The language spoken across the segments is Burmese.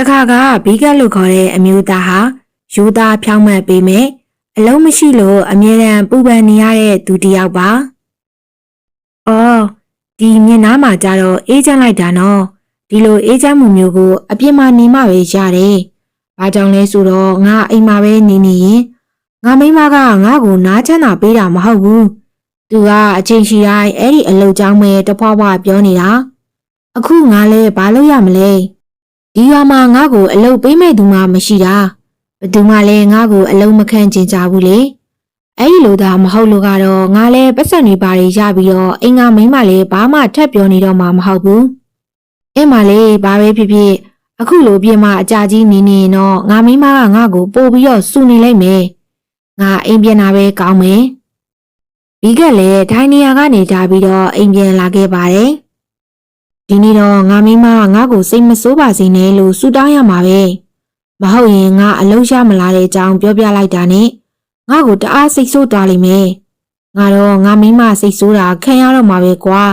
တခါကဘီကတ်လို့ခေါ်တဲ့အမျိုးသားဟာယူသားဖြောင်းမှတ်ပေးမယ်အလုံးမရှိလို့အမြဲတမ်းပူပန်နေရတဲ့သူတစ်ယောက်ပါ။အော်ဒီမြင်နားမှာကြတော့အေးချမ်းလိုက်တာနော်ဒီလိုအေးချမ်းမှုမျိုးကိုအပြစ်မှနေမှပဲရတယ်။ဘာကြောင့်လဲဆိုတော့ငါအိမ်မှာပဲနေနေရင်ငါမိန်းမကငါ့ကိုနားချမ်းသာပေးတာမဟုတ်ဘူး။သူကအချိန်ရှိတိုင်းအဲ့ဒီအလုပ်ကြောင်းပဲတဖွာဖွာပြောနေတာ။အခုငါလည်းဘာလုပ်ရမလဲ။ ဒီရွာမှာငါ့ကိုအလုပ်ပေးမဲ့သူမှမရှိတာ။ဘယ်သူမှလည်းငါ့ကိုအလုံးမခန့်ကျင်ကြဘူးလေ။အဲ့ဒီလိုသာမဟုတ်လို့ကတော့ငါလည်းပတ်စံတွေပါတွေရပြီးတော့အင်္ဂါမိန်းမလည်းဘာမှထပ်ပြောနေတော့မှမဟုတ်ဘူး။အဲ့မလေးဘာပဲဖြစ်ဖြစ်အခုလိုပြင်မအကြကြီးနေနေရင်တော့ငါမိန်းမကငါ့ကိုပို့ပြီးတော့စူနေလိုက်မယ်။ငါအိမ်ပြန်တာပဲကောင်းမယ်။ဒီကလည်းထိုင်းနေရာကနေထားပြီးတော့အိမ်ပြန်လာခဲ့ပါတယ်။ ဒီနေ့တော့ငါမိန်းမကငါ့ကိုစိတ်မဆိုးပါစေနဲ့လို့ဆူတောင်းရမှာပဲ။မဟုတ်ရင်ငါအလုံးရမလာတဲ့အကြောင်းပြောပြလိုက်တာနဲ့ငါ့ကိုတအားစိတ်ဆိုးသွားလိမ့်မယ်။ငါတော့ငါမိမစိတ်ဆိုးတာခံရတော့မှာပဲကွာ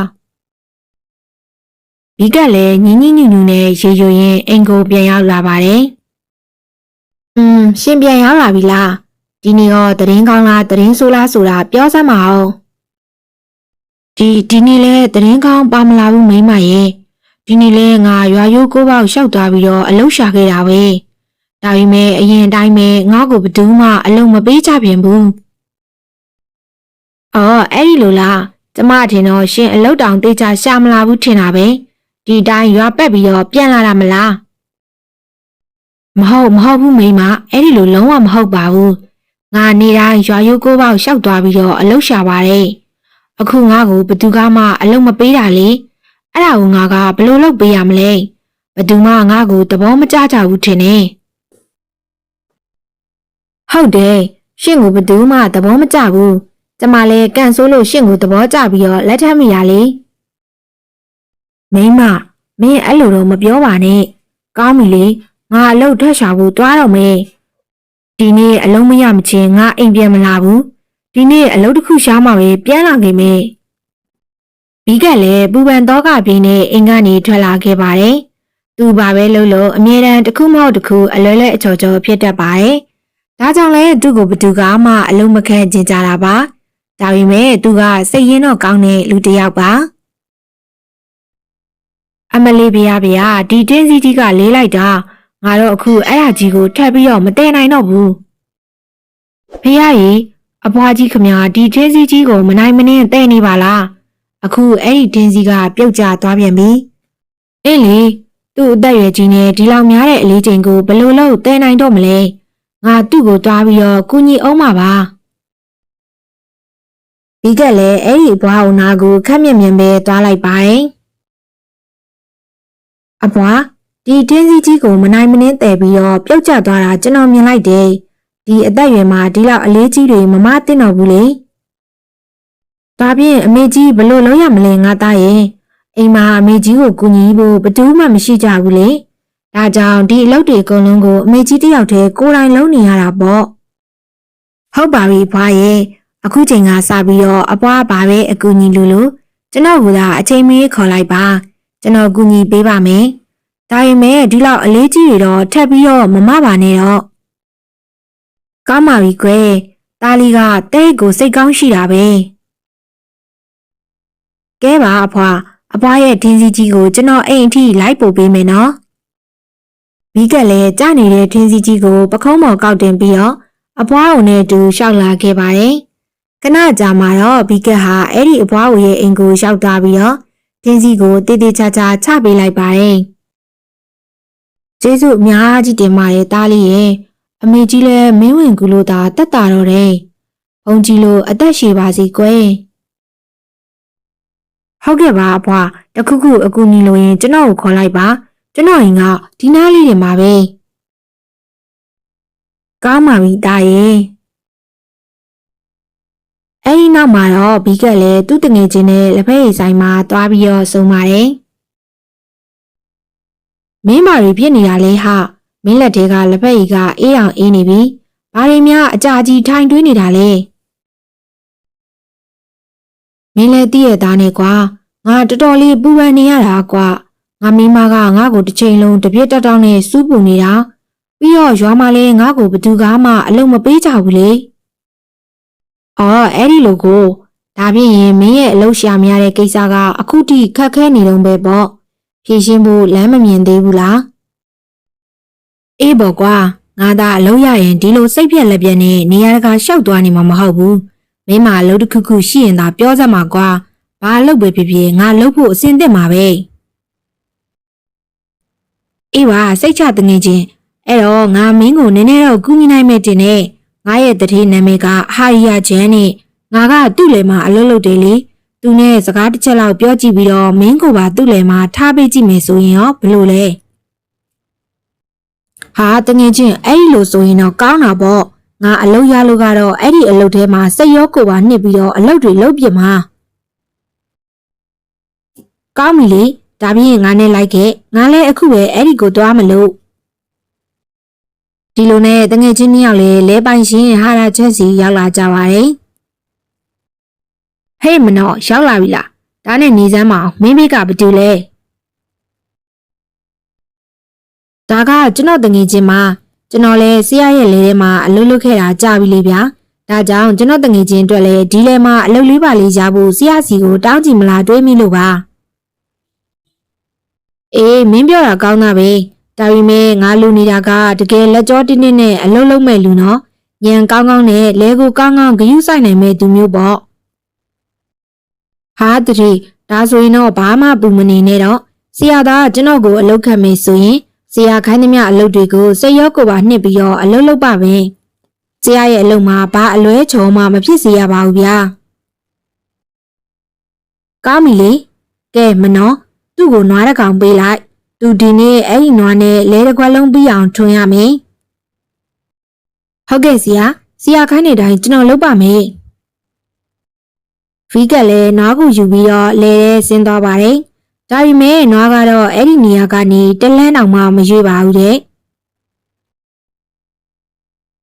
။ဒီကလည်းညီညီညူညူနဲ့ရေရွရင်အိမ်ကိုပြန်ရောက်လာပါတယ်။อืมရှင်ပြန်ရောက်လာပြီလား။ဒီနေ့တော့တရင်ကောင်းလားတရင်ဆိုးလားဆိုတာပြောစမ်းမအောင်။ ဒီဒီနေ့လဲတရင်ကောင်းပါမလာဘူးမိမရဲ့။ဒီနေ့လဲငါရွာရိုးကိုပေါက်ရှောက်သွားပြီးတော့အလုရှာခဲ့တာပဲ။ဒါပေမဲ့အရင်အတိုင်းပဲငါ့ကိုဘယ်သူမှအလုံးမပေးကြပြန်ဘူး။အော်အဲ့ဒီလိုလားကျမထင်တော့ရှင်အလုတ်တောင်တေးချရှာမလာဘူးထင်တာပဲ။ဒီတိုင်းရွာပက်ပြီးတော့ပြန်လာတာမလား။မဟုတ်မဟုတ်ဘူးမိမအဲ့ဒီလိုလုံးဝမဟုတ်ပါဘူး။ငါနေတိုင်းရွာရိုးကိုပေါက်ရှောက်သွားပြီးတော့အလုတ်ရှာပါတယ်။ အခုငါ့ကိုဘယ်သူကမှအလုံးမပေးတာလေ။အဲ့ဒါကိုငါကဘယ်လိုလုပ်ပေးရမလဲ။ဘယ်သူမှငါ့ကိုသဘောမကျကြဘူးထင်တယ်။ဟုတ်တယ်ရှင့်ကိုဘယ်သူမှသဘောမကျဘူးကျမလည်းကန်ဆိုးလို့ရှင့်ကိုသဘောကျပြီးတော့လက်ထပ်မိရလေမိမမင်းအဲ့လိုတော့မပြောပါနဲ့ကောင်းပြီလေငါအလုပ်ထွက်ရှာဖို့တွားတော့မယ်ဒီနေ့အလုံးမရမချင်းငါအိမ်ပြန်မလာဘူး ဒီနေ့အလုပ်တစ်ခုရှားမှပဲပြန်လာခဲ့မယ်ဘီကလည်းပူပန်တော့ကပြင်းနဲ့အိမ်ကနေထွက်လာခဲ့ပါတယ်သူဘာပဲလုပ်လို့အမြဲတမ်းတစ်ခုမဟုတ်တစ်ခုအလွဲလဲအချော်ချော်ဖြစ်တတ်ပါတယ်ဒါကြောင့်လဲသူ့ကိုဘသူကမှအလုံးမခဲကျင်ကြတာပါ။ဒါပေမဲ့သူကစိတ်ရင်းတော့ကောင်းတဲ့လူတစ်ယောက်ပါ။အမလေးဗျာဗျာဒီတင်းစီကြီးကလေးလိုက်တာငါတော့အခုအဲ့ဒါကြီးကိုထပ်ပြီးတော့မတည့်နိုင်တော့ဘူး။ဖေရကြီး အဘွားကြီးခမညာဒီတင်းစီကြီးကိုမနိုင်မနှင်းတဲ့နေပါလား။အခုအဲ့ဒီတင်းစီကပြုတ်ကျသွားပြန်ပြီ။အင်းလေသူ့အသက်အရွယ်ကြီးနဲ့ဒီလောက်များတဲ့အလေးချိန်ကိုဘယ်လိုလုပ်တဲ့နိုင်တော့မလဲ။ငါသူ့ကိုတွားပြီးတော့ကုညီအောင်ပါပါဒီကလည်းအဲ့ဒီဘွားအောင်နာကိုခက်မြက်မြင်ပဲတွားလိုက်ပါတယ်အဘွားဒီတင်းစီကြီးကိုမနိုင်မနှင်းတယ်ပြီးတော့ပြုတ်ကျသွားတာကျွန်တော်မြင်လိုက်တယ် ဒီအသက်အရွယ်မှာဒီလောက်အလေးကြီးတွေမမသိတော့ဘူးလေဒါဖြင့်အမေကြီးဘလို့လုံးရမလဲငါသားရဲ့အိမ်မှာအမေကြီးကိုကူညီဖို့ဘယ်သူမှမရှိကြဘူးလေဒါကြောင့်ဒီအလုပ်တွေအကုန်လုံးကိုအမေကြီးတယောက်တည်းကိုယ်တိုင်လုပ်နေရတာပေါ့ဟုတ်ပါပြီဘွားရဲ့အခုချိန်ကစပြီးတော့အဘွားဘာပဲအကူညီလို့လို့ကျွန်တော်ကသာအချိန်မီခေါ်လိုက်ပါကျွန်တော်ကူညီပေးပါမယ်ဒါပေမဲ့ဒီလောက်အလေးကြီးတွေတော့ထပ်ပြီးတော့မမပါနဲ့တော့ ကောင်းပါပြီကွယ်တာလီကတဲ့ကိုစိတ်ကောင်းရှိတာပဲကဲပါအဘွားအဘွားရဲ့ဒင်းစီကြီးကိုကျွန်တော်အိမ်အထိလိုက်ပို့ပေးမယ်နော်ဘီကလည်းကြနေတဲ့ထင်းစီကြီးကိုပခုံးပေါ်ကောက်တင်ပြီးတော့အပွားအုံနဲ့အတူရှောက်လာခဲ့ပါတယ်။ခဏကြာမှတော့ဘီကဟာအဲ့ဒီအပွားအုံရဲ့အိမ်ကိုရောက်သွားပြီးတော့ထင်းစီကိုတေးသေးချာချာချပေးလိုက်ပါတယ်။ကျေးဇူးအများကြီးတင်ပါတယ်တားလေးရဲ့ အမေကြီးလည်းမင်းဝင်ကူလို့သာတက်တာတော့တယ်။ဘုံကြီးလို့အသက်ရှည်ပါစေကွယ်။ဟုတ်ကဲ့ပါအဖွားတခုခုအကူညီလို့ရင်ကျွန်တော်ကိုခေါ်လိုက်ပါ။ကျွန်တော်ရင်ကဒီနားလေးတွေမှာပဲကောင်းပါပြီတာရဲ့အဲ့ဒီနောက်မှာတော့ဘီကက်လည်းသူ့တငယ်ချင်းနဲ့လက်ဖက်ရည်ဆိုင်မှာသွားပြီးတော့ဆုံပါတယ်မင်းမာရီဖြစ်နေတာလေဟာ မင်းလက်ထဲကလက်ဖက်ရည်ကအေးအောင်အေးနေပြီဘာတွေများအကြာကြီးထိုင်တွေးနေတာလဲမင်းလည်းတည့်ရသားနဲ့ကွာငါတော်တော်လေးပူပန်နေရတာကွာငါမိမကငါ့ကိုတစ်ချိန်လုံးတပြည့်တက်တောင်းနဲ့စူးပူနေတာပြီးတော့ရွာမှာလည်းငါ့ကိုဘသူကမှအလုံးမပေးကြဘူးလေအော်အဲ့ဒီလိုကိုဒါဖြင့်ရင်မင်းရဲ့အလုပ်ရှာမရတဲ့ကိစ္စကအခုထိခက်ခဲနေတော့ပဲပေါ့ဖြေရှင်းဖို့လမ်းမမြင်သေးဘူးလား အေးပေါ့ကွာငါသာအလုပ်ရရင်ဒီလိုစိတ်ပြက်လက်ပြက်နဲ့နေရာတကာရှောက်သွားနေမှာမဟုတ်ဘူးမင်းမအလုပ်တစ်ခုခုရှိရင်သာပြောစမ်းပါကွာဘာအလုပ်ပဲဖြစ်ဖြစ်ငါလုပ်ဖို့အဆင်သင့်ပါပဲအေးပါစိတ်ချတငင်ချင်းအဲ့တော့ငါမင်းကိုနည်းနည်းတော့ကူညီနိုင်မဲ့တင်နဲ့ငါရဲ့တတိနာမည်ကဟာရီယာချန်နဲ့ငါကသူ့လေမှာအလုပ်လုပ်တယ်လေသူနဲ့စကားတစ်ချက်လောက်ပြောကြည့်ပြီးတော့မင်းကိုပါသူ့လေမှာထားပေးကြည့်မယ်ဆိုရင်ရောဘယ်လိုလဲ ဟာတငင်ချင်းအဲ့ဒီလိုဆိုရင်တော့ကောင်းတာပေါ့ငါအလုပ်ရလို့ကတော့အဲ့ဒီအလုပ်ထဲမှာစိတ်ရောကိုယ်ပါနှစ်ပြီးတော့အလုပ်တွေလုပ်ပြမှာကောင်းပြီလေဒါပြင်းငါနဲ့လိုက်ခဲ့ငါလည်းအခုပဲအဲ့ဒီကိုသွားမလို့ဒီလိုနဲ့တငယ်ချင်းနှစ်ယောက်လည်းလဲပိုင်ရှင်ဟာရာချက်စီရောက်လာကြပါတယ်ဟေးမနောရောက်လာပြီလားဒါနဲ့နေစမ်းမအောင်မင်းဘေးကဘာတူလဲ ဒါကကျွန်တော်တငယ်ချင်းမှာကျွန်တော်လည်းဆရာရဲ့လေထဲမှာအလုပ်လုပ်ခဲ့တာကြာပြီလေဗျာဒါကြောင့်ကျွန်တော်တငယ်ချင်းအတွက်လည်းဒီလေမှာအလုပ်လေးပါလေးရဖို့ဆရာစီကိုတောင်းကြည့်မလားတွေးမိလို့ပါအေးမင်းပြောတာကောင်းတာပဲဒါပေမဲ့ငါလူနေတာကတကယ်လက်ကြောတင်းတင်းနဲ့အလုပ်လုပ်မဲ့လူနော်ညံကောင်းကောင်းနဲ့လဲကိုကောင်းကောင်းဂယုဆိုင်နိုင်မဲ့သူမျိုးပေါ့ဟာတတိဒါဆိုရင်တော့ဘာမှပူမနေနဲ့တော့ဆရာသားကျွန်တော်ကိုအလုပ်ခတ်မယ်ဆိုရင် ဆရာခိုင်းသမျှအလုပ်တွေကိုစိတ်ရောကိုယ်ပါနှစ်ပြီးတော့အလုပ်လုပ်ပါပဲဆရာရဲ့အလုပ်မှာဘာအလွဲချော်မှမဖြစ်စေရပါဘူးဗျာကောင်းပြီလေကဲမနော်သူ့ကိုနွားတစ်ကောင်ပေးလိုက်သူဒီနေ့အဲ့ဒီနွားနဲ့လဲတစ်ခွက်လုံးပြီးအောင်ထွင်ရမယ်ဟုတ်ကဲ့ဆရာဆရာခိုင်းတဲ့တိုင်းကျွန်တော်လုပ်ပါမယ်ဖီးကလည်းနွားကိုယူပြီးတော့လဲရဲဆင်းသွားပါတယ် ဒါပေမဲ့နွားကတော့အဲ့ဒီနေရာကနေတလန်းတောင်မှမရွေ့ပါဘူးတဲ့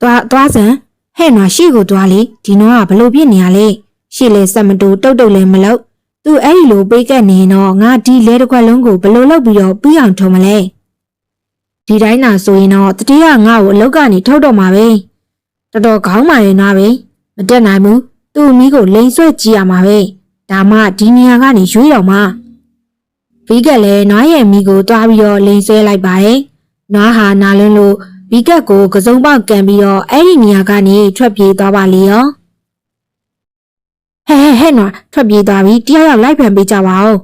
သွားသွားစမ်းဟဲ့နွားရှေ့ကိုသွားလေဒီနွားကဘလို့ပြစ်နေရလဲရှေ့လဲဆက်မတူတုတ်တုတ်လည်းမလုပ်သူအဲ့ဒီလိုပေးကက်နေရင်တော့ငါဒီလဲတစ်ခွက်လုံးကိုဘလို့လုပ်ပြီးတော့ပြီးအောင်ထုံမလဲဒီတိုင်းသာဆိုရင်တော့တတိယငါ့ကိုအလောက်ကနေထုတ်တော့မှာပဲတော်တော်ခေါင်းမာရင်တော့ပဲမတက်နိုင်ဘူးသူ့မိကိုလိန်ဆွဲကြည့်ရမှာပဲဒါမှဒီနေရာကနေရွေးတော့မှာ ဘီကက်လည်းနွားရဲ့မိကိုတွားပြီးတော့လိန်ဆွဲလိုက်ပါတယ်နွားဟာနာလွန်းလို့ဘီကက်ကိုကစုံပေါက်ကန်ပြီးတော့အဲ့ဒီနေရာကနေထွက်ပြေးသွားပါလေရောဟဲ့ဟဲ့ဟဲ့နွားထွက်ပြေးသွားပြီတရားရောက်လိုက်ပြန်ပေးကြပါဦး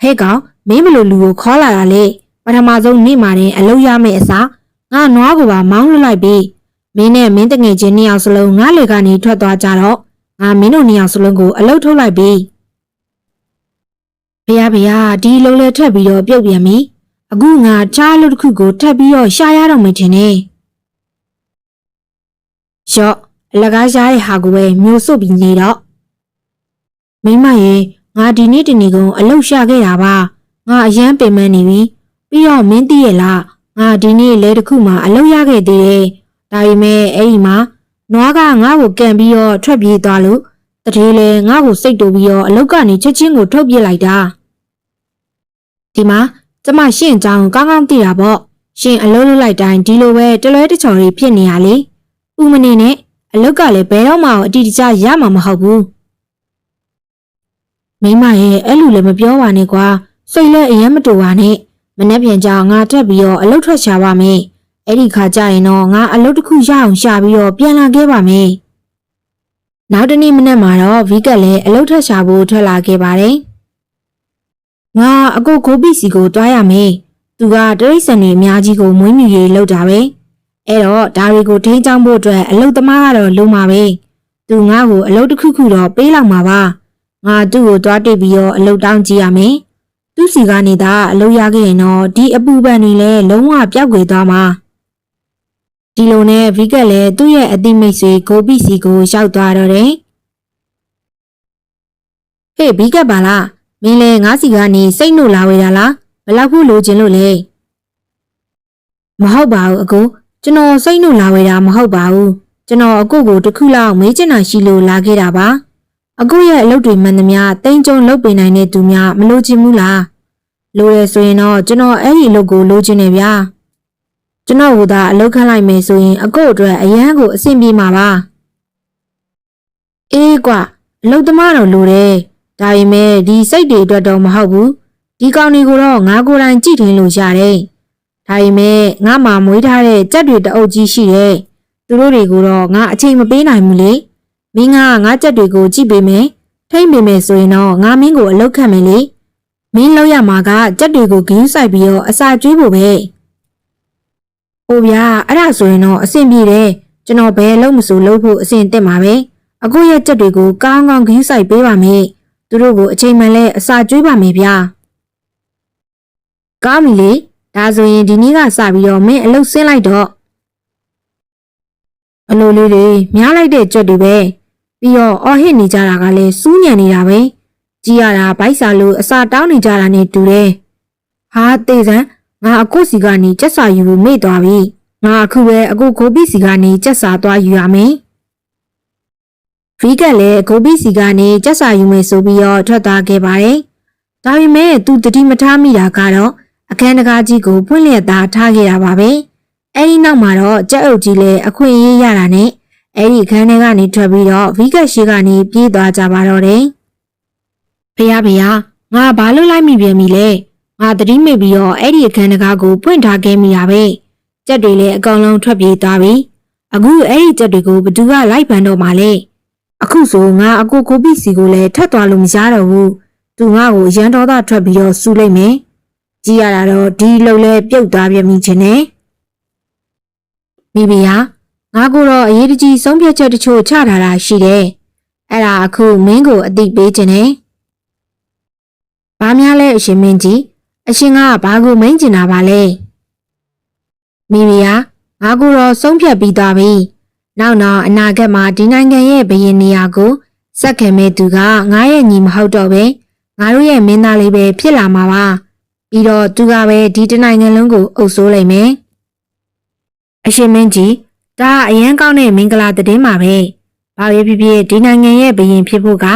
ဟဲ့ကောင်မင်းဘလို့လူကိုခေါ်လာတာလေပထမဆုံးနေ့မှာတင်အလုပ်ရမယ့်အစားငါနွားကိုပါမောင်းလွတ်လိုက်ပြီမင်းနဲ့မင်းတငယ်ချင်းနှစ်ယောက်စလုံးငါလေကနေထွက်သွားကြတော့ငါမင်းတို့နှစ်ယောက်စလုံးကိုအလုပ်ထုတ်လိုက်ပြီ ဘုရားဘုရားဒီလုံးလဲထက်ပြီးတော့ပြုတ်ပြန်ပြီအခုငါချားလို့တစ်ခုကိုထပ်ပြီးတော့ရှာရတော့မှထင်နေရော့အလကားရှားတဲ့ဟာကိုပဲမျိုးစုပ်ပြီးနေတော့မိမရဲ့ငါဒီနေ့တနေ့ကုန်အလုပ်ရှာခဲ့တာပါငါအရန်ပင်ပန်းနေပြီပြီးတော့မင်းသိရဲ့လားငါဒီနေ့လဲတစ်ခုမှအလုပ်ရခဲ့သေးတယ်ဒါပေမဲ့အဲ့ဒီမှာနွားကငါ့ကိုကန်ပြီးတော့ထွက်ပြေးသွားလို့တတိလဲငါ့ကိုစိတ်တူပြီးတော့အလုတ်ကနေချက်ချင်းကိုထုတ်ပြစ်လိုက်တာ ဒီမှာကျမရှင့်အကြောင်းကောင်းကောင်းသိတာပေါ့ရှင်အလုတ်လုတ်လိုက်တိုင်းဒီလိုပဲတလွဲတချော်တွေဖြစ်နေရလေဥမနေနဲ့အလုတ်ကလည်းဘယ်တော့မှအတီတကျရမှာမဟုတ်ဘူးမိမရဲ့အဲ့လိုလည်းမပြောပါနဲ့ကွာစိတ်လည်းအရင်မတူပါနဲ့မနှက်ပြန်ကြငါတက်ပြီးတော့အလုတ်ထွက်ချပါမယ်အဲ့ဒီခါကျရင်တော့ငါအလုပ်တစ်ခုရအောင်ရှာပြီးတော့ပြန်လာခဲ့ပါမယ်။နောက်တနေ့မနက်မှာတော့ဗီကက်လည်းအလုပ်ထက်ရှာဖို့ထွက်လာခဲ့ပါတယ်။ ငါအကိုကိုပီစီကိုတွားရမယ်။သူကတရိတ်ဆန်တွေအများကြီးကိုမွေးမြူရေးလုပ်တာပဲ။အဲ့တော့ဒါတွေကိုထိန်းချောင်းဖို့အတွက်အလုပ်သမားကတော့လုံမှာပဲ။သူငါ့ကိုအလုပ်တစ်ခုခုတော့ပေးလောက်မှာပါ။ငါသူ့ကိုတွားတိတ်ပြီးတော့အလုပ်တောင်းကြည့်ရမယ်။သူ့စီကနေသာအလုပ်ရခဲ့ရင်တော့ဒီအပူပန်တွေလည်းလုံးဝပြောက်ွယ်သွားမှာ။ဒီလိုနဲ့ဗီကက်လည်းသူ့ရဲ့အတိမိတ်ဆွေကိုပီစီကိုရောက်သွားတော့တယ်။ဟေးဗီကက်ပါလား မင်းလည်းငါးစီကနေစိတ်နှုတ်လာဝေးတာလားဘလောက်ခုလိုချင်လို့လဲမဟုတ်ပါဘူးအကိုကျွန်တော်စိတ်နှုတ်လာဝေးတာမဟုတ်ပါဘူးကျွန်တော်အကိုကိုတစ်ခုလောက်မေးချင်တာရှိလို့လာခဲ့တာပါအကိုရဲ့အလုပ်တွေမှန်သမျှတိမ်ကြုံလုပ်ပေးနိုင်တဲ့သူများမလို့ချင်ဘူးလားလိုရဆိုရင်တော့ကျွန်တော်အဲ့ဒီအလုပ်ကိုလိုချင်နေဗျာကျွန်တော်ကသာအလုပ်ခန့်လိုက်မယ်ဆိုရင်အကို့အတွက်အရန်ကိုအဆင်ပြေမှာပါအေးကွအလုပ်သမားတော့လိုတယ် ဒါပေမဲ့ဒီစိတ်တွေအတွက်တော့မဟုတ်ဘူးဒီကောင်တွေကိုတော့ငါကိုယ်တိုင်ကြည့်ထင်လို့ရတယ်ဒါပေမဲ့ငါမှမွေးထားတဲ့ကြက်တွေတအုပ်ကြီးရှိတယ်သူတို့တွေကိုတော့ငါအချိန်မပေးနိုင်ဘူးလေမင်းကငါကြက်တွေကိုကြည့်ပေးမယ်ထိမ့်ပေးမယ်ဆိုရင်တော့ငါမင်းကိုအလုပ်ခန့်မယ်လေမင်းလောက်ရမှာကကြက်တွေကိုဂင်းဆိုင်ပြီးတော့အစာကျွေးဖို့ပဲ။အိုဗျာအဲ့ဒါဆိုရင်တော့အဆင်ပြေတယ်။ကျွန်တော်ဘယ်လုံးမစိုးလုပ်ဖို့အဆင်သင့်ပါပဲ။အခုရဲ့ကြက်တွေကိုကောင်းကောင်းဂင်းဆိုင်ပေးပါမယ်။ သူတို့ကိုအချိန်မှန်လဲအစာကျွေးပါမယ်ဗျာ။ကောင်းပြီလေ။ဒါဆိုရင်ဒီနေ့ကစပြီးတော့မင်းအလုပ်ဆင်းလိုက်တော့အလိုလေးတွေများလိုက်တဲ့ကြက်တွေပဲ။ပြီးတော့အော်ဟစ်နေကြတာကလည်းစူးညံနေတာပဲ။ကြည်ရတာဗိုက်စာလို့အစာတောင်းနေကြတာနဲ့တူတယ်။ဟာတေစံငါအခုစီကနေကြက်စာယူဖို့မေ့သွားပြီ။ငါအခုပဲအခုခိုးပြီးစီကနေကြက်စာသွားယူရမယ်။ ဖီးကလည်းခိုးပြီးစီကနေကြက်စာယူမယ်ဆိုပြီးတော့ထွက်သွားခဲ့ပါတယ်။ဒါပေမဲ့သူတတိမထားမိတာကတော့အခန်းတကားကြီးကိုဖွင့်လျက်သားထားခဲ့တာပါပဲ။အဲဒီနောက်မှာတော့ကြက်အုပ်ကြီးလည်းအခွင့်အရေးရတာနဲ့အဲဒီအခန်းထဲကနေထွက်ပြီးတော့ဖီးကရှိကနေပြေးသွားကြပါတော့တယ်။ဖေရဖေရငါဘာလို့လိုက်မိပြန်ပြီလဲငါသတိမိပြီးတော့အဲ့ဒီအခန်းတကားကိုဖွင့်ထားခဲ့မိတာပဲကြက်တွေလည်းအကောင်လုံးထွက်ပြေးသွားပြီအခုအဲ့ဒီကြက်တွေကိုဘသူကလိုက်ပန်တော့မှလဲ အခုဆိုငါအကိုကိုပိစီကိုလည်းထပ်သွားလို့မရတော့ဘူးသူငါ့ကိုရန်တော်သားထွက်ပြီးတော့စူလိုက်မယ်ကြည့်ရတာတော့ဒီလုံလဲပြုတ်သွားပြမိခြင်းနဲ့မိဖုရားငါကိုတော့အရေးတကြီးဆုံးဖြတ်ချက်တချို့ချထားတာရှိတယ်အဲ့ဒါအခုမင်းကိုအသိပေးခြင်းနဲ့။ဘာများလဲအရှင်မင်းကြီးအရှင်ကဘာကိုမိန်ကျင်တာပါလဲ။မိမိဟာငါကိုတော့ဆုံးဖြတ်ပြီးသားပြီ။ နောက်တော့အနာဂတ်မှာဒီနိုင်ငံရဲ့ဘရင်နေရာကိုစက်ခင်မဲ့သူကငါရဲ့ညီမဟုတ်တော့ပဲငါတို့ရဲ့မင်းသားလေးပဲဖြစ်လာမှာပါ။ပြီးတော့သူကပဲဒီတနိုင်ငံလုံးကိုအုပ်စိုးလိုက်မယ်။အရှင်မင်းကြီးဒါကအရန်ကောင်းတဲ့မင်္ဂလာသတင်းပါပဲ။ဘာပဲဖြစ်ဖြစ်ဒီနိုင်ငံရဲ့ဘရင်ဖြစ်ဖို့က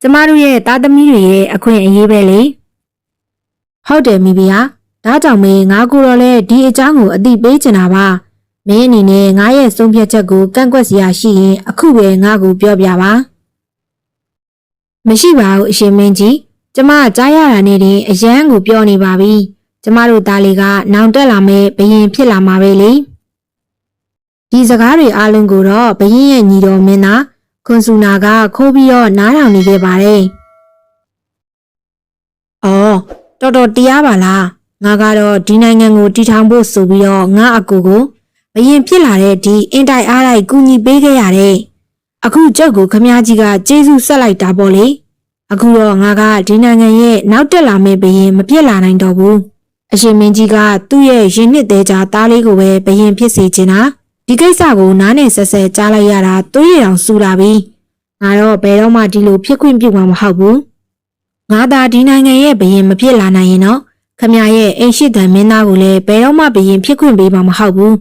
ကျမတို့ရဲ့သားသမီးတွေရဲ့အခွင့်အရေးပဲလေဟုတ်တယ်မိဖုရားဒါကြောင့်မင်းငါကိုတော့လဲဒီအကြောင်းကိုအသိပေးချင်တာပါ မင်းအနေနဲ့ငါရဲ့ဆုံးဖြတ်ချက်ကိုကန့်ကွက်စရာရှိရင်အခုပဲငါကိုပြောပြပါမရှိပါဘူးအရှင်မင်းကြီးကျမကြားရတာနဲ့တင်အရန်ကိုပြောနေပါပြီကျမတို့သားလေးကနောင်တက်လာမဲ့ဘရင်ဖြစ်လာမှာပဲလေဒီစကားတွေအားလုံးကိုတော့ဘရင်ရဲ့ညီတော်မင်းသားခွန်ဆူနာကခိုးပြီးတော့နားထောင်နေခဲ့ပါတယ်။အော်တော်တော်တရားပါလား။ငါကတော့ဒီနိုင်ငံကိုတည်ထောင်ဖို့ဆိုပြီးတော့ငါအကူကို ဘရင်ဖြစ်လာတဲ့ဒီအင်တိုက်အားတိုက်ကူညီပေးခဲ့ရတယ်။အခုကြောက်ကိုခမည်းကြီးကကျေးဇူးဆက်လိုက်တာပေါ့လေ။အခုတော့ငါကဒီနိုင်ငံရဲ့နောက်တက်လာမယ့်ဘရင်မဖြစ်လာနိုင်တော့ဘူး။အရှင်မင်းကြီးကသူ့ရဲ့ရင်နှစ်သေးကြသားလေးကိုပဲဘရင်ဖြစ်စေချင်တာ။ဒီကိစ္စကိုနားနဲ့ဆက်ဆက်ကြားလိုက်ရတာတွေးရအောင်စူလာပြီငါတော့ဘယ်တော့မှဒီလိုဖြစ်ခွင့်ပြုမှာမဟုတ်ဘူးငါသာဒီနိုင်ငံရဲ့ဘရင်မဖြစ်လာနိုင်ရင်တော့ခမရရဲ့အိမ်ရှိတံမင်းသားကိုလည်းဘယ်တော့မှဘရင်ဖြစ်ခွင့်ပေးမှာမဟုတ်ဘူး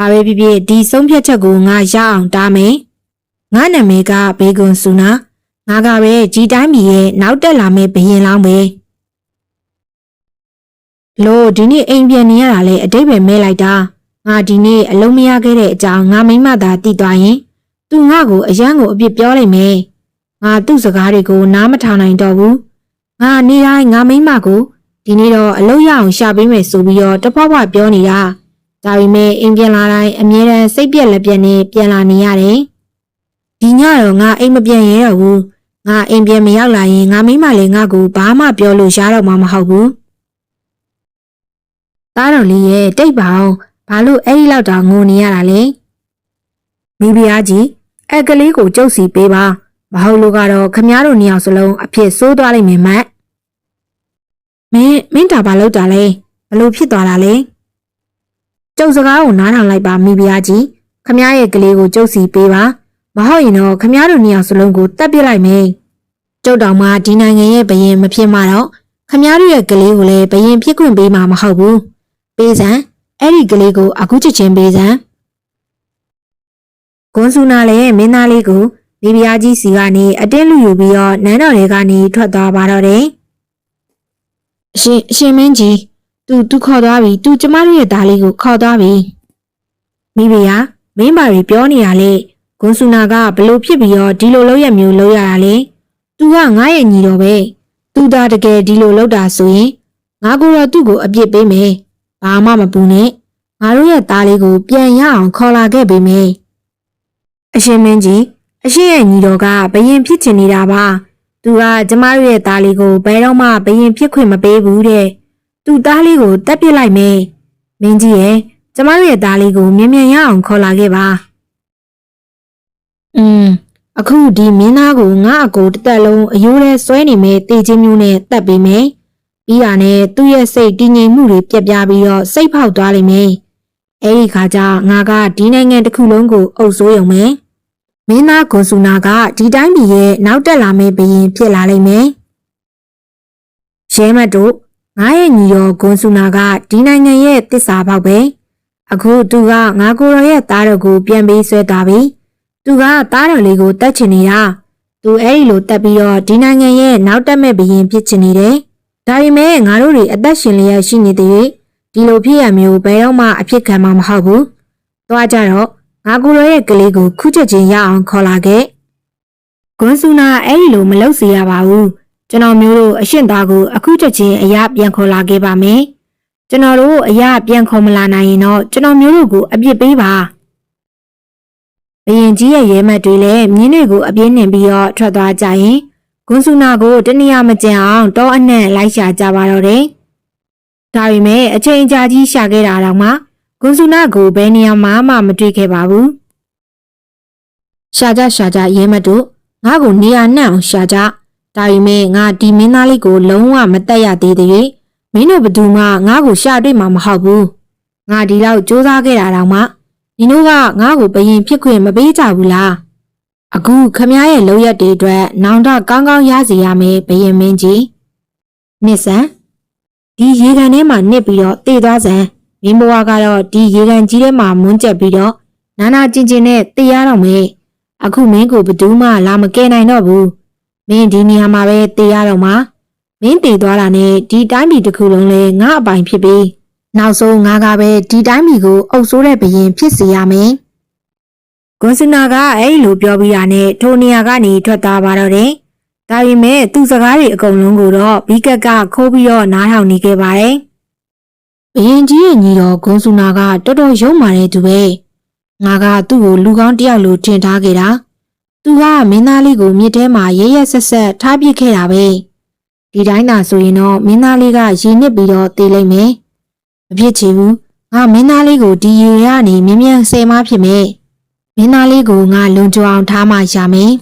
ဘာပဲဖြစ်ဖြစ်ဒီဆုံးဖြတ်ချက်ကိုငါရအောင်တားမယ်ငါနာမည်ကဘေကွန်ဆူနာငါကပဲကြီးတိုင်းပြည်ရဲ့နောက်တက်လာမယ့်ဘရင်လောင်းပဲလို့ဒီနေ့အိမ်ပြန်နေရတာလေအတိတ်ပဲမဲလိုက်တာငါဒီနေ့အလုံးမရခဲ့တဲ့အကြောင်းငါမိမသာသိသွားရင်သူငါ့ကိုအယံကိုအပြစ်ပြောလိုက်မယ်။ငါသူ့စကားတွေကိုနားမထောင်နိုင်တော့ဘူး။ငါနေတိုင်းငါမိမကိုဒီနေ့တော့အလုံးရအောင်ရှာပေးမယ်ဆိုပြီးတော့တဖွားဖွားပြောနေတာ။ ဒါပေမဲ့အိမ်ပြန်လာတိုင်းအမြဲတမ်းစိတ်ပြက်လက်ပြက်နဲ့ပြန်လာနေရတယ်။ဒီညတော့ငါအိမ်မပြန်ရဲတော့ဘူး။ငါအိမ်ပြန်မရောက်လာရင်ငါမိမလည်းငါ့ကိုဘာမှပြောလို့ရတော့မှာမဟုတ်ဘူး။သားတော်လေးရဲ့တိတ်ပါအောင်ဘာလို့အဲ့ဒီလောက်တောင်ငိုနေရတာလဲမိဖုရားကြီးအက်ကလေးကိုကြုတ်စီပေးပါမဟုတ်လို့ကတော့ခမားတို့နှစ်ယောက်စလုံးအဖြစ်ဆိုးသွားလိမ့်မယ်မတ်မင်းမင်းတာဘာလုပ်တာလဲဘလို့ဖြစ်သွားတာလဲ ကျုပ်စကားကိုနားထောင်လိုက်ပါမိဖုရားကြီးခမားရဲ့ကလေးကိုကြုတ်စီပေးပါမဟုတ်ရင်တော့ခမားတို့နှစ်ယောက်စလုံးကိုတတ်ပစ်လိုက်မယ်ကျုပ်တော်မှဒီနိုင်ငံရဲ့ဘရင်မဖြစ်မှတော့ခမားတို့ရဲ့ကလေးကိုလည်းဘရင်ဖြစ်ခွင့်ပေးမှာမဟုတ်ဘူးပေးစမ်းအဲ့ဒီကလေးကိုအခုချက်ချင်းပေးစမ်းကွန်ဆူနာလည်းမင်းသားလေးကိုမိဖုရားကြီးစီကနေအတင်းလူယူပြီးတော့နန်းတော်တွေကနေထွက်သွားပါတော့တယ်အရှင်အရှင်မင်းကြီး သူသူခေါ်သွားပြီ သူကျမတို့ရဲ့သားလေးကိုခေါ်သွားပြီမိဖုရားမင်းပါရီပြောနေရလေဂွန်ဆူနာကဘလို့ဖြစ်ပြီးတော့ဒီလိုလောက်ရမျိုးလောက်ရတာလေသူကငါရဲ့ညီတော်ပဲသူသားတကယ်ဒီလိုလောက်တာဆိုရင်ငါကိုတော့သူ့ကိုအပြစ်ပေးမယ်ဘာမှမပူနဲ့ငါတို့ရဲ့သားလေးကိုပြန်ရအောင်ခေါ်လာခဲ့ပေးမယ်အရှင်မင်းကြီးအရှင်ရဲ့ညီတော်ကဘယင်ဖြစ်ချင်နေတာပါသူကကျမတို့ရဲ့သားလေးကိုဘယ်တော့မှဘယင်ဖြစ်ခွင့်မပေးဘူးတဲ့ သူသားလေးကိုတက်ပစ်လိုက်မယ်မင်းကြီးရဲ့ကျမတို့ရဲ့သားလေးကိုမြင်မြန်ရအောင်ခေါ်လာခဲ့ပါอืมအခုဒီမင်းသားကိုငါအကိုတစ်သက်လုံးအယိုးထဲဆွဲနေမဲ့တေချင်းမျိုးနဲ့တတ်ပေးမယ်။ပြီးတာနဲ့သူ့ရဲ့စိတ်တည်ငြိမ်မှုတွေပြက်ပြားပြီးတော့စိတ်ဖောက်သွားလိမ့်မယ်။အဲဒီခါကျငါကဒီနိုင်ငံတစ်ခုလုံးကိုအုပ်စိုးရုံမယ်။မင်းသားဂွန်ဆူနာကဒီတိုင်းပြည်ရဲ့နောက်တက်လာမယ့်ဘရင်ဖြစ်လာလိမ့်မယ်။ရဲမတ်တို့ ငါရဲ့ညီတော်ဂွန်ဆူနာကဒီနိုင်ငံရဲ့တစ္ဆာပေါက်ပဲ။အခုသူကငါကိုယ်တော်ရဲ့သားတော်ကိုပြန်ပေးဆွဲတာပြီ။သူကသားတော်လေးကိုတတ်ချင်နေတာ။သူအဲ့ဒီလိုတက်ပြီးတော့ဒီနိုင်ငံရဲ့နောက်တက်မဲ့ဘရင်ဖြစ်ချင်နေတယ်။ဒါပေမဲ့ငါတို့တွေအသက်ရှင်လျက်ရှိနေတဲ့ဒီလိုဖြစ်ရမျိုးဘယ်တော့မှအဖြစ်ခံမှာမဟုတ်ဘူး။သွားကြတော့ငါကိုယ်တော်ရဲ့ကလေးကိုခုချက်ချင်းရအောင်ခေါ်လာခဲ့။ဂွန်ဆူနာအဲ့ဒီလိုမလုပ်စေရပါဘူး။ ကျွန်တော်မျိုးတို့အရှင်သားကိုအခုချက်ချင်းအရာပြန်ခေါ်လာခဲ့ပါမယ်။ကျွန်တော်တို့အရာပြန်ခေါ်မလာနိုင်ရင်တော့ကျွန်တော်မျိုးတို့ကိုအပြစ်ပေးပါ။ဘရင်ကြီးရဲ့ရဲမတ်တွေလည်းမြင်းတွေကိုအပြင်းနှင်ပြီးတော့ထွက်သွားကြရင်ဂွန်ဆူနာကိုတနည်းမကြံအောင်တောအနှံ့လိုက်ရှာကြပါတော့တယ်။ဒါပေမဲ့အချိန်ကြာကြီးရှာခဲ့တာတော့မှဂွန်ဆူနာကိုဘယ်နေရာမှမတွေ့ခဲ့ပါဘူး။ရှာကြရှာကြရဲမတ်တို့ငါ့ကိုနေရာနှံ့အောင်ရှာကြ။ ဒါပေမဲ့ငါဒီမင်းသားလေးကိုလုံးဝမတက်ရသေးသေး၍မင်းတို့ဘယ်သူမှငါ့ကိုရှာတွေ့မှာမဟုတ်ဘူး။ငါဒီလောက်စူးစမ်းခဲ့တာတော့မှနင်တို့ကငါ့ကိုဘယင်ဖြစ်ခွင့်မပေးကြဘူးလားအခုခမည်းရဲ့လောက်ရက်တွေအတွက်နောင်တကောင်းကောင်းရစီရမယ်ဘယင်မင်းကြီးနှစ်ဆန်ဒီရေကန်ထဲမှာနစ်ပြီးတော့တည်သွားစံမင်းဘဝကတော့ဒီရေကန်ကြီးထဲမှာမွန်းကျက်ပြီးတော့နာနာကျင်ကျင်နဲ့တည်ရတော့မယ်အခုမင်းကိုဘယ်သူမှလာမကယ်နိုင်တော့ဘူး မင်းဒီနေရာမှာပဲတည်ရတော့မှာမင်းတည်သွားတာနဲ့ဒီတိုင်းပြည်တစ်ခုလုံးလဲငါအပိုင်ဖြစ်ပြီးနောက်ဆုံးငါကပဲဒီတိုင်းပြည်ကိုအုပ်စိုးတဲ့ဘရင်ဖြစ်စေရမယ်။ဂွန်စနာကအဲ့လိုပြောပြီးတာနဲ့ထိုနေရာကနေထွက်သွားပါတော့တယ်။ဒါပေမဲ့သူ့စကားတွေအကုန်လုံးကိုတော့ဘီကက်ကခိုးပြီးတော့နားထောင်နေခဲ့ပါတယ်။ဘရင်ကြီးရဲ့ညီတော်ဂွန်စနာကတော်တော်ရုံမာတဲ့သူပဲ။ငါကသူ့ကိုလူကောင်းတစ်ယောက်လိုထင်ထားခဲ့တာ။ သူကမင်းသားလေးကိုမြစ်ထဲမှာရဲရဲဆက်ဆက်ထားပစ်ခဲ့တာပဲဒီတိုင်းသာဆိုရင်တော့မင်းသားလေးကရေနစ်ပြီးတော့တေးလိုက်မယ်မဖြစ်ချင်ဘူးငါမင်းသားလေးကိုဒီရေရနေမြင်းမြန်ဆယ်မဖြစ်မယ်မင်းသားလေးကိုငါလုံခြုံအောင်ထားမှရမယ်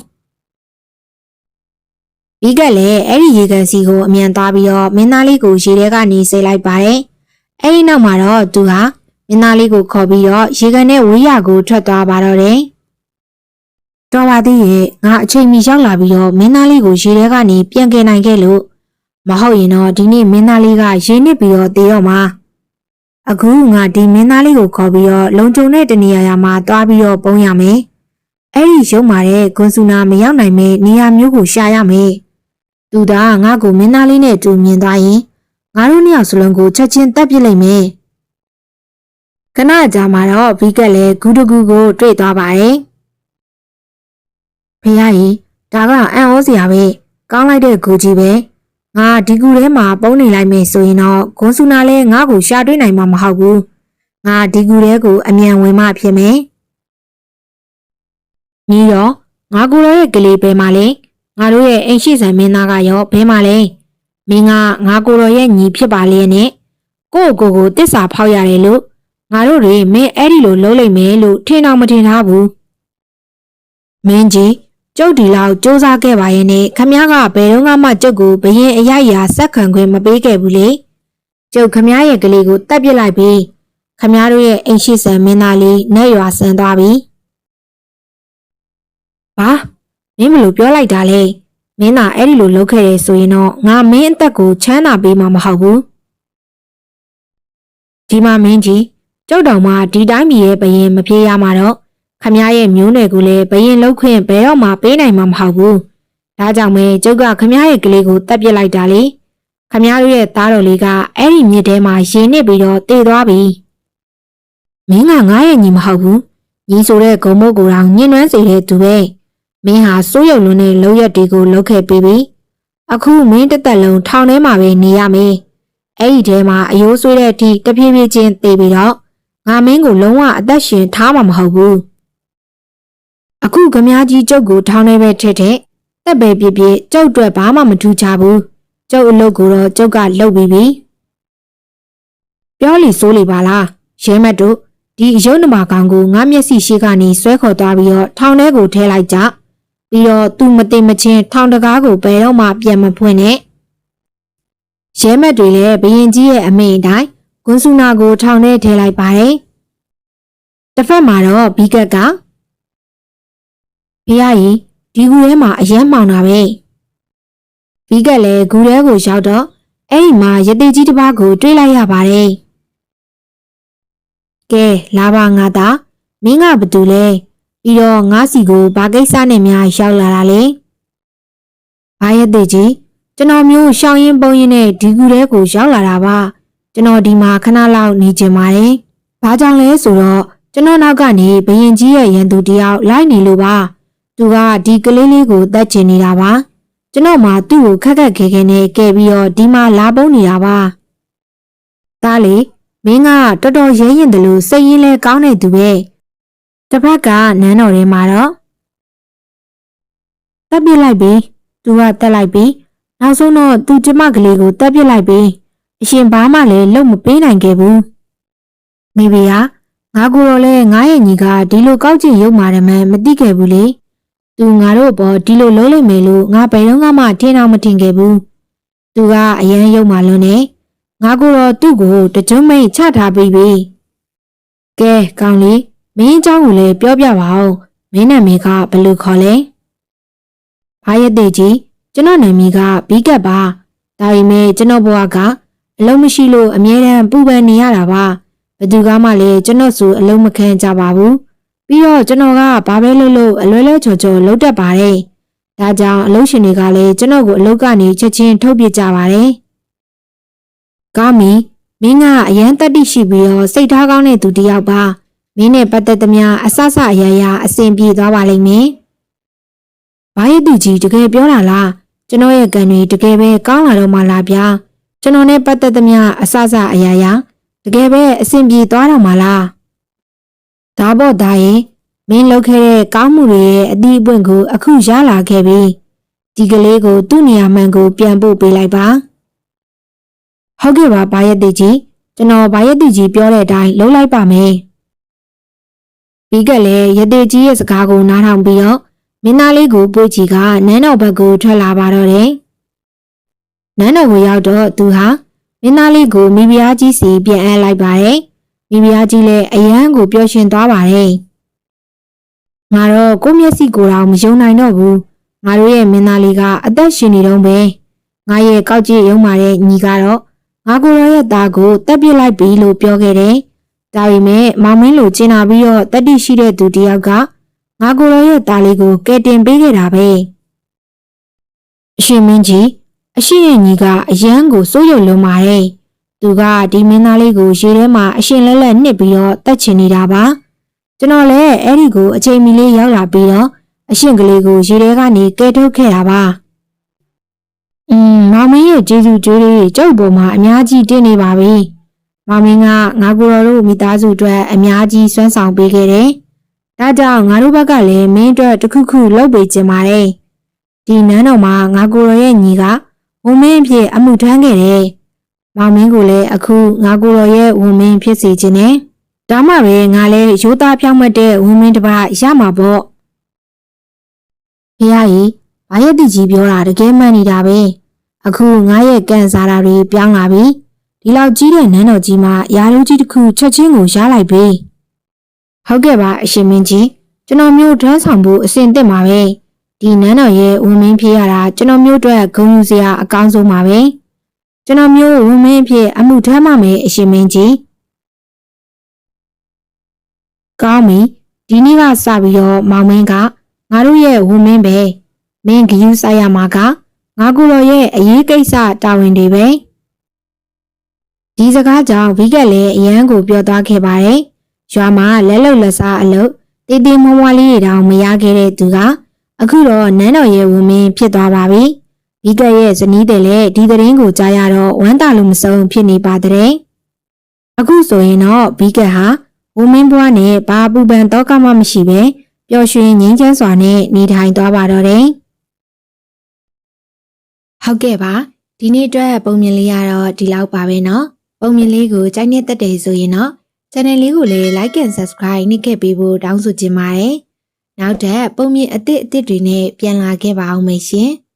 ပြီးကလည်းအဲ့ဒီရေကန်စီကိုအမြန်သွားပြီးတော့မင်းသားလေးကိုရေထဲကနေဆယ်လိုက်ပါတယ်အဲ့ဒီနောက်မှာတော့သူဟာမင်းသားလေးကိုခေါ်ပြီးတော့ရေကန်နဲ့ဝေးရကိုထွက်သွားပါတော့တယ် တော်ပါသေးရဲ့ငါအချိန်မီရောက်လာပြီးတော့မင်းသားလေးကိုရေထဲကနေပြန်ကယ်နိုင်ခဲ့လို့မဟုတ်ရင်တော့ဒီနေ့မင်းသားလေးကရေနစ်ပြီးတော့တေးတော့မှာအခုငါဒီမင်းသားလေးကိုခေါ်ပြီးတော့လုံကြုံတဲ့တနေရာရာမှာတွားပြီးတော့ပုံရမယ်။အဲ့ဒီရုံမာတဲ့ဂွန်ဆူနာမရောက်နိုင်မဲ့နေရာမျိုးကိုရှာရမယ်။သူသားငါ့ကိုမင်းသားလေးနဲ့တူမြင်သွားရင်ငါတို့နှစ်ယောက်စလုံးကိုချက်ချင်းတက်ပစ်လိုက်မယ်။ခဏကြာမှာတော့ဘီကက်လည်းဂူတကူကိုတွေ့သွားပါတယ်။ ဖေရကြီးဒါကအံ့ဩစရာပဲကောင်းလိုက်တဲ့ဂူကြီးပဲ။ငါဒီကူထဲမှာပုံနေလိုက်မယ်ဆိုရင်တော့ဂွန်ဆူနာလည်းငါ့ကိုရှာတွေ့နိုင်မှာမဟုတ်ဘူး။ငါဒီကူထဲကိုအမြန်ဝင်မှဖြစ်မယ်။ညီရောငါကိုယ်တော်ရဲ့ကလေးဘဲမှာလဲငါတို့ရဲ့အိမ်ရှိဆန်မင်းသားကရောဘဲမှာလဲမင်းကငါကိုယ်တော်ရဲ့ညီဖြစ်ပါလေနဲ့ကိုယ့်ကိုယ်ကိုတစ္ဆာဖောက်ရတယ်လို့ငါတို့တွေမင်းအဲ့ဒီလိုလုံးလိုက်မယ်လို့ထင်တော့မထင်ထားဘူး။မင်းကြီး ကျုပ်ဒီလောက်စူးစမ်းခဲ့ပါရဲ့နဲ့ခမည်းကဘယ်တော့မှကျုပ်ကိုဘရင်အရိုက်ရာစက်ခံခွင့်မပေးခဲ့ဘူးလေကျုပ်ခမည်းရဲ့ကလေးကိုတတ်ပစ်လိုက်ပြီခမည်းတို့ရဲ့အိမ်ရှိဆန်မင်းသားလေးနဲ့ရွာဆန်သွားပြီဘာမင်းမလို့ပြောလိုက်တာလေမင်းသာအဲ့ဒီလိုလုပ်ခဲ့တယ်ဆိုရင်တော့ငါမင်းအသက်ကိုချမ်းသာပေးမှာမဟုတ်ဘူးဒီမှာမင်းကြီးကျုပ်တော်မှဒီတိုင်းပြည်ရဲ့ဘရင်မပြေးရမှာတော့ ခမည်းရဲ့မျိုးနွယ်ကိုလည်းဘရင်လောက်ခွင့်ဘယ်တော့မှပေးနိုင်မှာမဟုတ်ဘူး။ဒါကြောင့်မဲကျုပ်ကခမည်းရဲ့ကလေးကိုတတ်ပစ်လိုက်တာလေခမည်းတော်ရဲ့သားတော်လေးကအဲ့ဒီမြစ်ထဲမှာရေနစ်ပြီးတော့တည်သွားပြီမင်းကငါရဲ့ညီမဟုတ်ဘူးညီဆိုတဲ့ဂုံမုတ်ကိုတောင်ညှဉ်းနှွမ်းစေတဲ့သူပဲမင်းဟာစိုးရုံလွန်းတဲ့လောက်ရက်တွေကိုလောက်ခဲ့ပြီးပြီအခုမင်းတစ်သက်လုံးထောင်ထဲမှာပဲနေရမယ်အဲ့ဒီထဲမှာအယိုးဆွေးတဲ့အထိတပြေးပြေးချင်းတည်ပြီးတော့ငါမင်းကိုလုံးဝအသက်ရှင်ထားမှာမဟုတ်ဘူး အခုခမားကြီးကျုပ်ကိုထောင်ထဲပဲထည့်တဲ့တက်ပဲပြပြကျုပ်အတွက်ဘာမှမထူးခြားဘူးကျုပ်အလုပ်ကိုတော့ကျုပ်ကလုပ်ပြီးပြီပြောလီစိုးလီပါလားရဲမတ်တို့ဒီအယုံနမကောင်ကိုငါမျက်စိရှိကနေဆွဲခေါ်သွားပြီးတော့ထောင်ထဲကိုထဲလိုက်ကြပြီးတော့သူမသိမချင်းထောင်တကားကိုဘယ်တော့မှပြန်မဖွင့်နဲ့ရဲမတ်တွေလည်းဘရင်ကြီးရဲ့အမိန့်အတိုင်းဂွန်းစုနာကိုထောင်ထဲထဲလိုက်ပါတယ်တစ်ဖက်မှာတော့ဘီကက်က ဖေးကြီးဒီကူထဲမှာအယမ်းမှောင်တာပဲဘီကက်လည်းဂူထဲကိုရောက်တော့အဲ့ဒီမှာရသေးကြီးတစ်ပါးကိုတွေးလိုက်ရပါတယ်ကဲလာပါငါသားမင်းကဘာတူလဲပြီးတော့ငါစီကိုဘာကိစ္စနဲ့များရောက်လာတာလဲဘာရသေးကြီးကျွန်တော်မျိုးရှောင်းရင်ပုံရင်နဲ့ဒီကူထဲကိုရောက်လာတာပါကျွန်တော်ဒီမှာခဏလောက်နေကျင်ပါတယ်ဘာကြောင့်လဲဆိုတော့ကျွန်တော်နောက်ကနေဘရင်ကြီးရဲ့ရန်သူတယောက်လိုက်နေလို့ပါ သူကဒီကလေးလေးကိုတတ်ချင်နေတာပါကျွန်တော်မှသူ့ကိုခက်ခက်ခဲခဲနဲ့ကဲပြီးတော့ဒီမှာလာပုံးနေတာပါသားလေမင်းကတော်တော်ရဲရင်တယ်လို့စိတ်ရင်းလဲကောင်းနေသူပဲတစ်ဖက်ကနန်းတော်ထဲမှာတော့တက်ပြစ်လိုက်ပြီသူကတက်လိုက်ပြီနောက်ဆုံးတော့သူကျမကလေးကိုတက်ပြစ်လိုက်ပြီအရှင်ဘာမှလည်းလုံမပေးနိုင်ခဲ့ဘူးမိဘကငါကိုတော့လဲငါရဲ့ညီကဒီလိုကောက်ကျင်ရုပ်မာတယ်မှမသိခဲ့ဘူးလေ သူငါတို့ဘောဒီလိုလုံးလိုက်မယ်လို့ငါဘယ်တော့မှထင်တော့မထင်ခဲ့ဘူးသူကအရန်ရုပ်မာလွန်းနေငါကိုတော့သူ့ကိုတကြုံမိတ်ချထားပြီးပြီကဲကောင်းလေးမင်းအကြောင်းကိုလည်းပြောပြပါဦးမင်းနာမည်ကဘယ်လိုခေါ်လဲဘာရတဲ့ကြီးကျွန်တော်နာမည်ကဘီကက်ပါဒါပေမဲ့ကျွန်တော်ဘဝကအလုံးမရှိလို့အမြဲတမ်းပူပန်နေရတာပါဘယ်သူကမှလည်းကျွန်တော်ဆိုအလုံးမခံကြပါဘူး ပြီးတော့ကျွန်တော်ကဘာပဲလုပ်လို့အလွဲလွဲချော်ချော်လုပ်တတ်ပါတယ်ဒါကြောင့်အလုပ်ရှင်တွေကလည်းကျွန်တော်ကိုအလုပ်ကနေချက်ချင်းထုတ်ပြကြပါတယ်ကောင်းပြီမင်းကအရန်တက်တိရှိပြီးတော့စိတ်ထားကောင်းတဲ့သူတစ်ယောက်ပါမင်းနဲ့ပတ်သက်သမျှအဆဆအရာရာအဆင်ပြေသွားပါလိမ့်မယ်။ဘာရဲ့သူကြီးတကယ်ပြောတာလားကျွန်တော်ရဲ့ကံတွေတကယ်ပဲကောင်းလာတော့မှလားဗျာကျွန်တော်နဲ့ပတ်သက်သမျှအဆဆအရာရာတကယ်ပဲအဆင်ပြေသွားတော့မှလား ဒါပေါ့ဒါရင်မင်းလုပ်ခဲ့တဲ့ကောင်းမှုတွေရဲ့အသီးအပွင့်ကိုအခုရလာခဲ့ပြီဒီကလေးကိုသူ့နေရာမှန်ကိုပြန်ပို့ပေးလိုက်ပါဟုတ်ကဲ့ပါဘာရဲ့သူကြီးကျွန်တော်ဘာရဲ့သူကြီးပြောတဲ့အတိုင်းလုပ်လိုက်ပါမယ်ပြီးကလည်းရသေးကြီးရဲ့စကားကိုနားထောင်ပြီးတော့မင်းသားလေးကိုပွေးကြီးကနန်းတော်ဘက်ကိုထွက်လာပါတော့တယ်။နန်းတော်ကိုရောက်တော့သူဟာမင်းသားလေးကိုမိဖုရားကြီးစီပြန်အပ်လိုက်ပါတယ်။ မိဖုရားကြီးလည်းအယမ်းကိုပျော်ရွှင်သွားပါတယ်။ငါတော့ကိုမျက်စိကိုယ်တော်မယုံနိုင်တော့ဘူး။ငါတို့ရဲ့မင်းသားလေးကအသက်ရှင်နေတော့ပဲ။ငါရဲ့ကောက်ကြည့်ရုံမာတဲ့ညီကတော့ငါကိုယ်တော်ရဲ့သားကိုတက်ပစ်လိုက်ပြီလို့ပြောခဲ့တယ်။ဒါပေမဲ့မောင်မင်းလိုကျင်နာပြီးတော့တတိရှိတဲ့သူတယောက်ကငါကိုယ်တော်ရဲ့သားလေးကိုကယ်တင်ပေးခဲ့တာပဲအရှင်မင်းကြီးအရှင်ရဲ့ညီကအယမ်းကိုစိုးရုံလွန်ပါတယ် သူကဒီမင်းသားလေးကိုရေထဲမှာအရှင်လဲလဲနှစ်ပြီးတော့တက်ချင်နေတာပါကျွန်တော်လည်းအဲ့ဒီကိုအချိန်မီလေးရောက်လာပြီးတော့အရှင်ကလေးကိုရေထဲကနေကယ်ထုတ်ခဲ့တာပါอืมမောင်မင်းရဲ့ကျေးဇူးကြွေးလေးကျုပ်ပေါ်မှာအများကြီးတင်နေပါပြီမောင်မင်းကငါကိုယ်တော်တို့မိသားစုအတွက်အများကြီးစွမ်းဆောင်ပေးခဲ့တယ်ဒါကြောင့်ငါတို့ဘက်ကလည်းမင်းအတွက်တခုခုလုပ်ပေးခြင်းပါတယ်။ဒီနန်းတော်မှာငါကိုယ်တော်ရဲ့ညီကဝန်မင်းဖြစ်အမှုထမ်းခဲ့တယ်။ မောင်မင်းကိုလည်းအခုငါကိုယ်တော်ရဲ့ဝန်မင်းဖြစ်စေခြင်းနဲ့ဒါမှပဲငါလည်းရိုးသားဖြောင်းမတ်တဲ့ဝန်မင်းတစ်ပါးရမှာပေါ့။ဖေရကြီးဘာရဲ့တိကြီးပြောတာတကယ်မှန်နေတာပဲ။အခုငါရဲ့ကန့်စားတာတွေပြောင်းလာပြီ။ဒီလောက်ကြီးတဲ့နန်းတော်ကြီးမှာယာရုကြီးတစ်ခုချက်ချင်းကိုရလိုက်ပြီ။ဟုတ်ကဲ့ပါအရှင်မင်းကြီးကျွန်တော်မျိုးထမ်းဆောင်ဖို့အဆင်သင့်ပါပဲဒီနန်းတော်ရဲ့ဝန်မင်းဖြစ်ရတာကျွန်တော်မျိုးအတွက်ဂုဏ်ယူစရာအကောင်းဆုံးပါပဲ ကျွန်တော်မျိုးဝန်မင်းဖြစ်အမှုထမ်းပါမယ်အရှင်မင်းကြီးကောင်းပြီဒီနေ့ကစပြီးတော့မောင်မင်းကငါတို့ရဲ့ဝန်မင်းပဲမင်းဂယူးဆိုင်ရမှာကငါကူတော်ရဲ့အရေးကိစ္စတာဝန်တွေပဲဒီစကားကြောင့်ဘီကက်လည်းအရန်ကိုပြောသွားခဲ့ပါတယ်ရွာမှာလက်လုံလက်စားအလုပ်တေးသေးမွားမွားလေးတွေတောင်မရခဲ့တဲ့သူကအခုတော့နန်းတော်ရဲ့ဝန်မင်းဖြစ်သွားပါပြီ ။မိကရဲ့ဇနီးတယ်လည်းဒီသတင်းကိုကြားရတော့ဝမ်းသာလို့မဆုံးဖြစ်နေပါတဲ့။အခုဆိုရင်တော့ဘီကဟာဝမင်းဘွားနဲ့ဘာပူပန်တော့ကမှမရှိပဲပျော်ရွှင်ငြိမ်းချမ်းစွာနဲ့နေထိုင်သွားပါတော့တယ်။ဟုတ်ကဲ့ပါ။ဒီနေ့အတွက်ပုံမြင်လေးကတော့ဒီလောက်ပါပဲနော်။ပုံမြင်လေးကိုကြိုက်နေတဲ့တဲ့ဆိုရင်တော့ channel လေးကိုလည်း like and subscribe နှိပ်ခဲ့ပေးဖို့တောင်းဆိုချင်ပါတယ်။နောက်ထပ်ပုံမြင်အသစ်အသစ်တွေနဲ့ပြန်လာခဲ့ပါအောင်မရှင်။